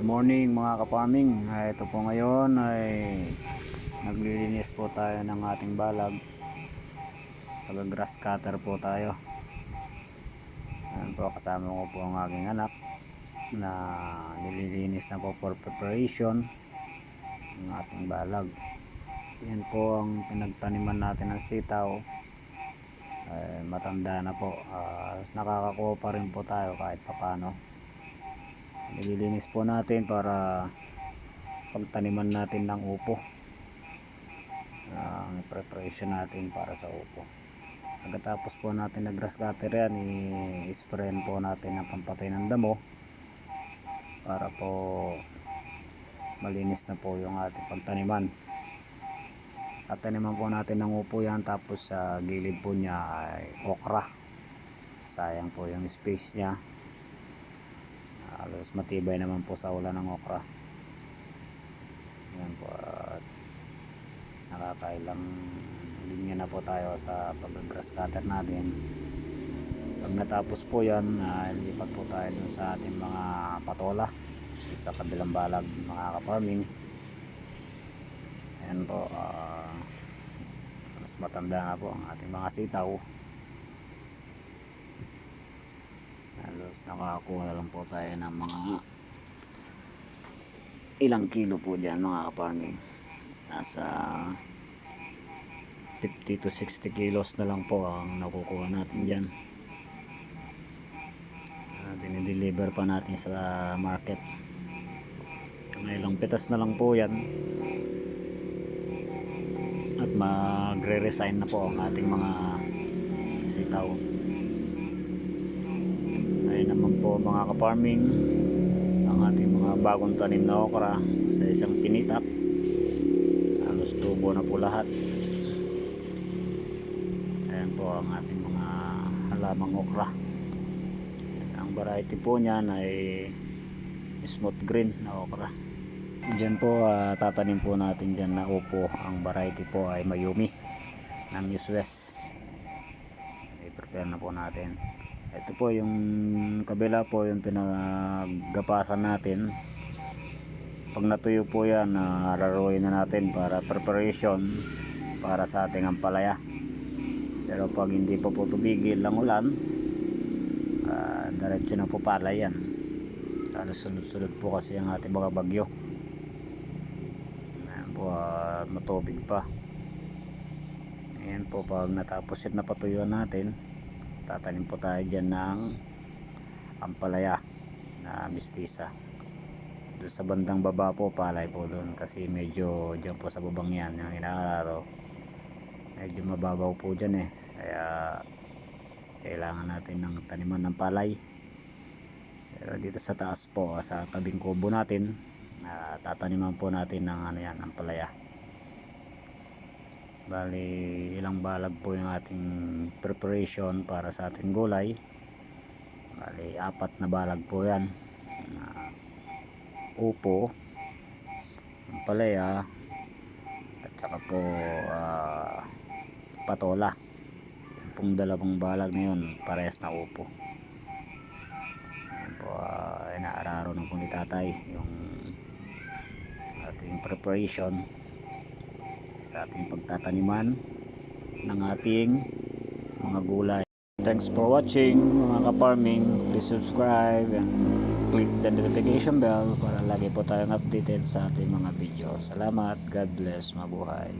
Good morning mga ka-farming. Ah, Ito po ngayon ay naglilinis po tayo ng ating balag. Pag-grass cutter po tayo. Ayan po kasama ko po ang aking anak na nililinis na po for preparation ng ating balag. Yan po ang pinagtaniman natin ng sitaw. Ay, matanda na po. Ah, nakakakuha pa rin po tayo kahit papano nililinis po natin para pagtaniman natin ng upo. Ang preparation natin para sa upo. Pagkatapos po natin nag grass cutter yan i-sprayan po natin ng pampatay ng damo para po malinis na po yung ating pagtaniman. Tataniman po natin ng upo yan tapos sa gilid po niya ay okra. Sayang po yung space niya halos matibay naman po sa ulan ng okra. Yan po at nakakailang linya na po tayo sa pag-grass cutter natin. Pag natapos po yan uh, lipat po tayo dun sa ating mga patola sa kabilang balag mga ka-farming. Ayan po uh, mas matanda na po ang ating mga sitaw halos nakakuha na lang po tayo ng mga ilang kilo po dyan mga kaparming nasa 50 to 60 kilos na lang po ang nakukuha natin dyan. Uh, dinideliver pa natin sa market. Ilang pitas na lang po yan. At magre-resign na po ang ating mga sitaw naman po mga ka-farming ang ating mga bagong tanim na okra sa isang pinitap halos tubo na po lahat. Ayan po ang ating mga halamang okra. Ang variety po niyan ay smooth green na okra. Dyan po ah, tatanim po natin dyan na upo. Ang variety po ay mayumi ng Miss West. I-prepare na po natin ito po yung kabila po yung pinagapasan natin. Pag natuyo po yan uh, raruin na natin para preparation para sa ating ampalaya. Pero pag hindi pa po tubigil ang ulan uh, diretso na po pala yan. Halos sunod-sunod po kasi ang ating mga bagyo. Ayan po uh, matubig pa. Ayan po pag natapos yun na patuyuan natin tatanim po tayo dyan ng ampalaya na mistisa. Doon sa bandang baba po palay po doon. Kasi medyo dyan po sa babang yan yung inaararo medyo mababaw po dyan eh. Kaya kailangan natin ng taniman ng palay. Pero dito sa taas po sa tabing kubo natin uh, tataniman po natin ng ano yan ampalaya bali ilang balag po yung ating preparation para sa ating gulay. Bali apat na balag po yan. Uh, upo palaya at saka po uh, patola. Yung pong dalawang balag na yun parehas na upo. Yan po uh, inaararo ng po ni tatay yung ating preparation sa ating pagtataniman ng ating mga gulay. Thanks for watching mga ka-farming. Please subscribe and click the notification bell para lagi po tayong updated sa ating mga video. Salamat. God bless. Mabuhay.